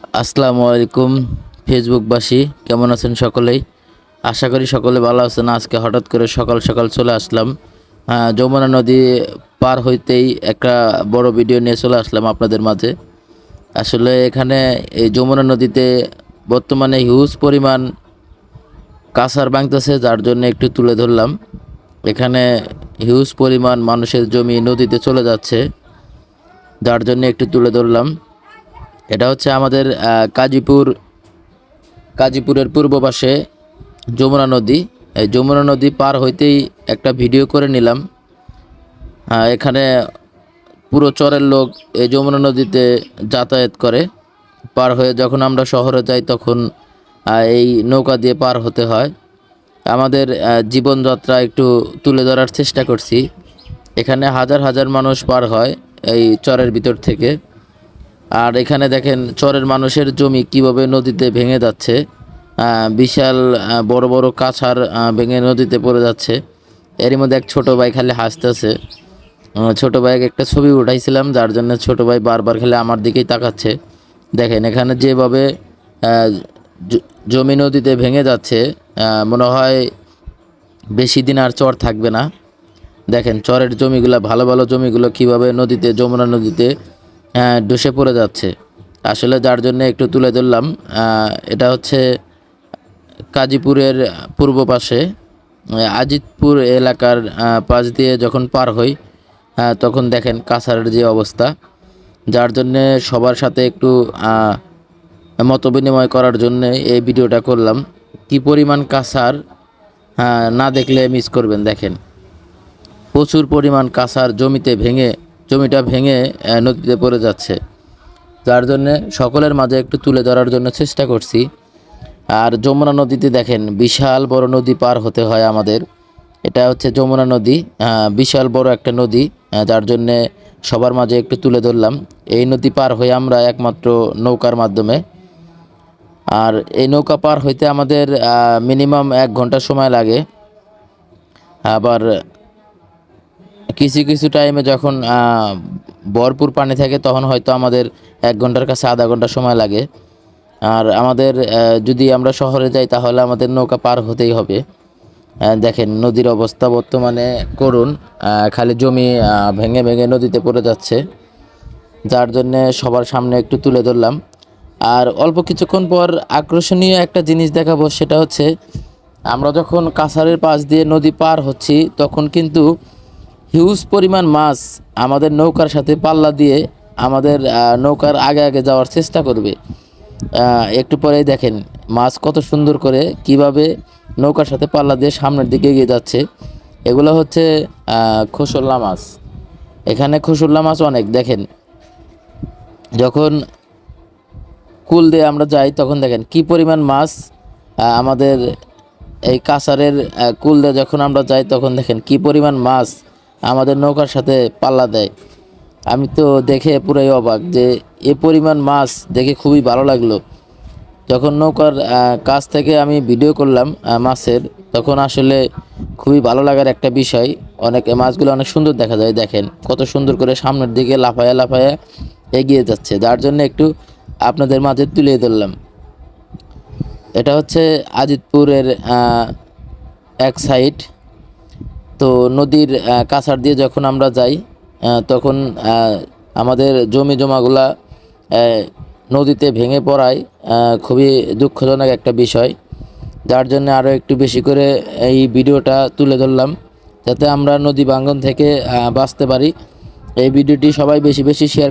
আসসালামু আলাইকুম, ফেসবুকবাসী, কেমন আছেন সকলেই? আশা করি সকলে ভালো আছেন। আজকে হঠাৎ করে সকাল সকাল চলে আসলাম। যমুনা নদী পার হইতেই একটা বড় ভিডিও নিয়ে চলে আসলাম আপনাদের মাঝে। আসলে এখানে এই যমুনা নদীতে বর্তমানে হিউজ পরিমাণ কাঁসার ভাঙতেছে, যার জন্য একটু তুলে ধরলাম। এখানে হিউজ পরিমাণ মানুষের জমি নদীতে চলে যাচ্ছে, যার জন্য একটু তুলে ধরলাম। এটা হচ্ছে আমাদের কাজীপুর, কাজীপুরের পূর্ব পাশে যমুনা নদী। এই যমুনা নদী পার হইতেই একটা ভিডিও করে নিলাম। এখানে পুরো চরের লোক এই যমুনা নদীতে যাতায়াত করে। পার হয়ে যখন আমরা শহরে যাই তখন এই নৌকা দিয়ে পার হতে হয়। আমাদের জীবনযাত্রা একটু তুলে ধরার চেষ্টা করছি। এখানে হাজার হাজার মানুষ পার হয় এই চরের ভিতর থেকে। আর এখানে দেখেন চরের মানুষের জমি কীভাবে নদীতে ভেঙে যাচ্ছে বিশাল বড় বড় কাছার ভেঙে নদীতে পড়ে যাচ্ছে। এরই মধ্যে এক ছোট ভাই খালি হাসতেছে। ছোট ভাইকে একটা ছবি উঠাইছিলাম, যার জন্য ছোট ভাই বারবার খালি আমার দিকেই তাকাচ্ছে। দেখেন এখানে যেভাবে জমি নদীতে ভেঙে যাচ্ছে মনে হয় বেশি দিন আর চর থাকবে না। দেখেন চরের জমিগুলো, ভালো ভালো জমিগুলো কীভাবে নদীতে, যমুনা নদীতে ডুসে পড়ে যাচ্ছে। আসলে যার জন্য একটু তুলে ধরলাম এটা হচ্ছে কাজীপুরের পূর্ব পাশে আজিতপুর এলাকার পাশ দিয়ে যখন পার হই তখন দেখেন কাছারের যে অবস্থা। যার জন্যে সবার সাথে একটু মত বিনিময় করার জন্য এই ভিডিওটা করলাম। কি পরিমাণ কাছার আহ, না দেখলে মিস করবেন দেখেন। প্রচুর পরিমাণ কাঁসার জমিতে ভেঙে জমিটা ভেঙে নদীতে পড়ে যাচ্ছে। যার জন্যে সকলের মাঝে একটু তুলে ধরার জন্য চেষ্টা করছি। আর যমুনা নদীতে দেখেন, বিশাল বড় নদী পার হতে হয় আমাদের। এটা হচ্ছে যমুনা নদী বিশাল বড় একটা নদী যার জন্যে সবার মাঝে একটু তুলে ধরলাম। এই নদী পার হয়ে আমরা একমাত্র নৌকার মাধ্যমে। আর এই নৌকা পার হইতে আমাদের মিনিমাম এক ঘণ্টা সময় লাগে। আবার কিছু কিছু টাইমে যখন ভরপুর পানি থাকে, তখন হয়তো আমাদের এক ঘণ্টার কাছে আধা ঘণ্টা সময় লাগে। আর আমাদের যদি আমরা শহরে যাই, তাহলে আমাদের নৌকা পার হতেই হবে। দেখেন, নদীর অবস্থা বর্তমানে করুন খালি জমি ভেঙে ভেঙে নদীতে পড়ে যাচ্ছে। যার জন্য সবার সামনে একটু তুলে ধরলাম। আর অল্প কিছুক্ষণ পর আকর্ষণীয় একটা জিনিস দেখাবো, সেটা হচ্ছে, আমরা যখন কাছারের পাশ দিয়ে নদী পার হচ্ছি, তখন কিন্তু হিউজ পরিমাণ মাছ আমাদের নৌকার সাথে পাল্লা দিয়ে আমাদের নৌকার আগে আগে যাওয়ার চেষ্টা করবে। একটু পরেই দেখেন মাছ কত সুন্দর করে কীভাবে নৌকার সাথে পাল্লা দিয়ে সামনের দিকে এগিয়ে যাচ্ছে। এগুলো হচ্ছে খোসল্লা মাছ। এখানে খোসল্লা মাছ অনেক দেখেন। যখন কুল দিয়ে আমরা যাই তখন দেখেন কি পরিমাণ মাছ আমাদের এই কাছারের আহ, কুল দিয়ে যখন আমরা যাই তখন দেখেন কি পরিমাণ মাছ। আমাদের নৌকার সাথে পাল্লা দেয়। আমি তো দেখে পুরাই অবাক যে এ পরিমাণ মাছ দেখে খুবই ভালো লাগল। যখন নৌকার কাছ থেকে আমি ভিডিও করলাম মাছের, তখন আসলে খুবই ভালো লাগার একটা বিষয়, অনেক মাছগুলো অনেক সুন্দর দেখা যায়, দেখেন। কত সুন্দর করে সামনের দিকে লাফায়া লাফায়া এগিয়ে যাচ্ছে, যার জন্য একটু আপনাদের মাঝে তুলে ধরলাম। এটা হচ্ছে আজিতপুরের এক সাইড তো নদীর কাছার দিয়ে যখন আমরা যাই তখন আমাদের জমি জমাগুলা নদীতে ভেঙে পড়ায় খুবই দুঃখজনক একটা বিষয়। যার জন্য আরও একটু বেশি করে এই ভিডিওটা তুলে ধরলাম, যাতে আমরা নদী বাঙ্গন থেকে বাঁচতে পারি। এই ভিডিওটি সবাই বেশি বেশি শেয়ার